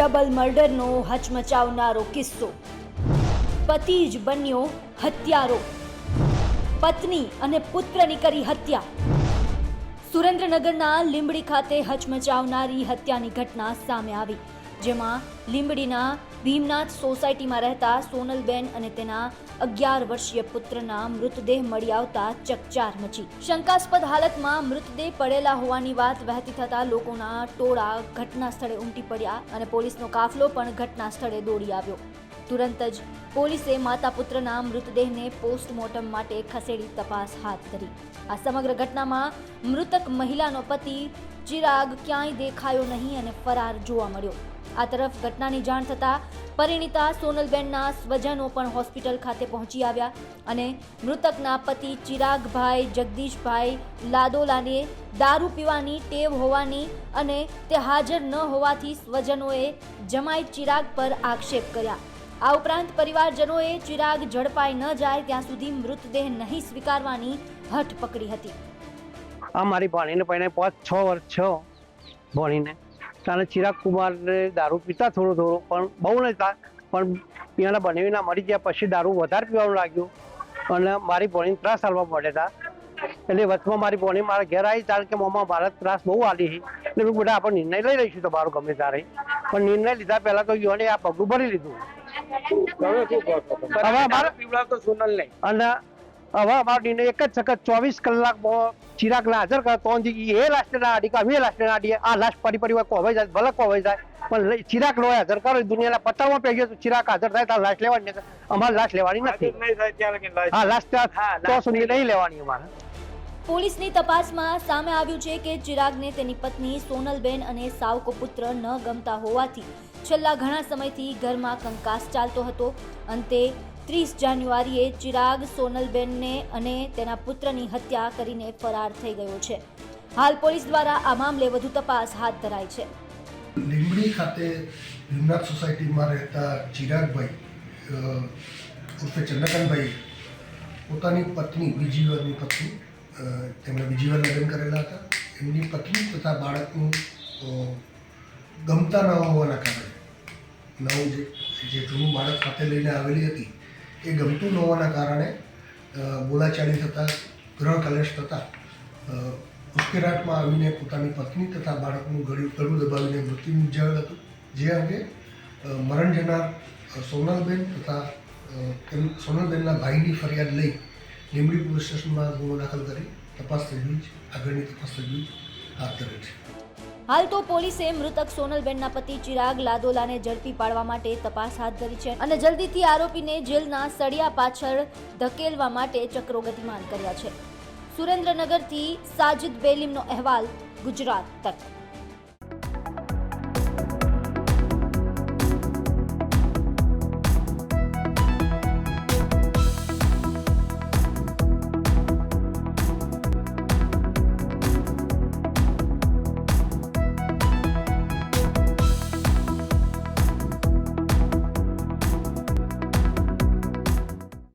Double મર્ડરનો હચમચાવનારો કિસ્સો. પતિ જ બન્યો હત્યારો. પત્ની અને પુત્રની કરી હત્યા. સુરેન્દ્રનગરના લીંબડી ખાતે હચમચાવનારી હત્યાની ઘટના સામે આવી, જેમાં લીંબડીના ભીમનાથ સોસાયટીમાં રહેતા સોનલબેન અને તેના અગિયાર વર્ષીય પુત્રના મૃતદેહ મળી આવતા ચકચાર મચી. શંકાસ્પદ હાલતમાં મૃતદેહ પડેલા હોવાની વાત વહેતી થતા લોકોના ટોળા ઘટના સ્થળે ઉમટી પડ્યા અને પોલીસનો કાફલો પણ ઘટના સ્થળે દોડી આવ્યો. તુરંત જ પોલીસે માતા પુત્રના મૃતદેહને પોસ્ટમોર્ટમ માટે ખસેડી તપાસ હાથ ધરી. આ સમગ્ર ઘટનામાં મૃતક મહિલાનો પતિ ચિરાગ ક્યાંય દેખાયો નહીં અને ફરાર જોવા મળ્યો. આ તરફ ઘટનાની જાણ થતાં પરિણીતા સોનલબેનના સ્વજનો પણ હોસ્પિટલ ખાતે પહોંચી આવ્યા અને મૃતકના પતિ ચિરાગભાઈ, જગદીશભાઈ લાદોલાને દારૂ પીવાની ટેવ હોવાની અને તે હાજર ન હોવાથી સ્વજનોએ જમાઈ ચિરાગ પર આક્ષેપ કર્યા. આ ઉપરાંત પરિવારજનોએ ચિરાગ ઝડપાઈ ન જાય ત્યાં સુધી મૃતદેહ નહીં સ્વીકારવાની હઠ પકડી હતી. આ મારી ભાણીને પાંચ છ વર્ષ છ ભણીને. તાને ચિરાગ કુમાર દારૂ પીતા થોડો થોડો પણ બહુ નહીં તા પણ પીવાના બનાવીના મરી ગયા પછી દારૂ વધારે પીવાનું લાગ્યું. અને મારી ભણીને ત્રાસ હાલવા પડે હતા. એટલે વચમાં મારી બોની મારા ઘેર આવી કારણ કે મમ્મા મારા ત્રાસ બહુ આલી છે. એટલે મેં બધા આપણે નિર્ણય લઈ લઈશું તમારો ગમે ત્યારે. પણ નિર્ણય લીધા પહેલા તો યોને આ પગલું ભરી લીધું. અને હવે અમારો નિર્ણય એક જ સખત ચોવીસ કલાકમાં ચિરાગને હાજર કરે તો એ લાસ્ટ ના આડી કે અમે લાસ્ટ ના આડીએ આ લાસ્ટ પરી પરિવાર કોવાઈ જાય ભલે કોવાઈ જાય પણ ચિરાગ નો હાજર કરો દુનિયાના પત્તામાં પેગ્યો તો ચિરાગ હાજર થાય તો લાસ્ટ લેવાની. અમારે લાસ્ટ લેવાની નથી. હા લાસ્ટ તો સુધી નહીં લેવાની અમારે. પોલીસની તપાસમાં સામે આવ્યું છે કે ચિરાગને તેની પત્ની સોનલબેન અને સાવકો પુત્ર ન ગમતા હોવાથી છેલ્લા ઘણા સમયથી ઘરમાં કંકાસ ચાલતો હતો. અંતે ત્રીસ જાન્યુઆરીએ ચિરાગ સોનલબેનને અને તેના પુત્રની હત્યા કરીને ફરાર થઈ ગયો છે. હાલ પોલીસ દ્વારા આ મામલે વધુ તપાસ હાથ ધરાઈ છે. લીંબડી ખાતે ભીમનાથ સોસાયટીમાં રહેતા ચિરાગભાઈ ઉર્ફે ચંદ્રકાંતભાઈ, પોતાની પત્ની બીજીવરની પત્ની તેમણે બીજી લગ્ન કરેલા હતા. એમની પત્ની તથા બાળકનું ગમતા ન હોવાના કારણે નવું જે જૂનું બાળક સાથે લઈને આવેલી હતી એ ગમતું ન હોવાના કારણે બોલાચાલી થતાં, ગ્રહ કલેશ થતાં ઉશ્કેરાટમાં આવીને પોતાની પત્ની તથા બાળકનું ગળ્યું ગળું દબાવીને મૃત્યુ નિપજાવેલ હતું. જે અંગે મરણ જનાર સોનલબેન તથા સોનલબેનના ભાઈની ફરિયાદ લઈ લીંબડી પોલીસ સ્ટેશનમાં ગુનો દાખલ કરી, તપાસ તજવીજ આગળની તપાસ તજવીજ હાથ ધરે છે. હાલ તો પોલીસે મૃતક સોનલબેનના પતિ ચિરાગ લાદોલાને ઝડપી પાડવા માટે તપાસ હાથ ધરી છે અને જલ્દીથી આરોપીને જેલના સળિયા પાછળ ધકેલવા માટે ચક્રો ગતિમાન કર્યા છે. સુરેન્દ્રનગરથી સાજિદ બેલીમનો અહેવાલ, ગુજરાત તક.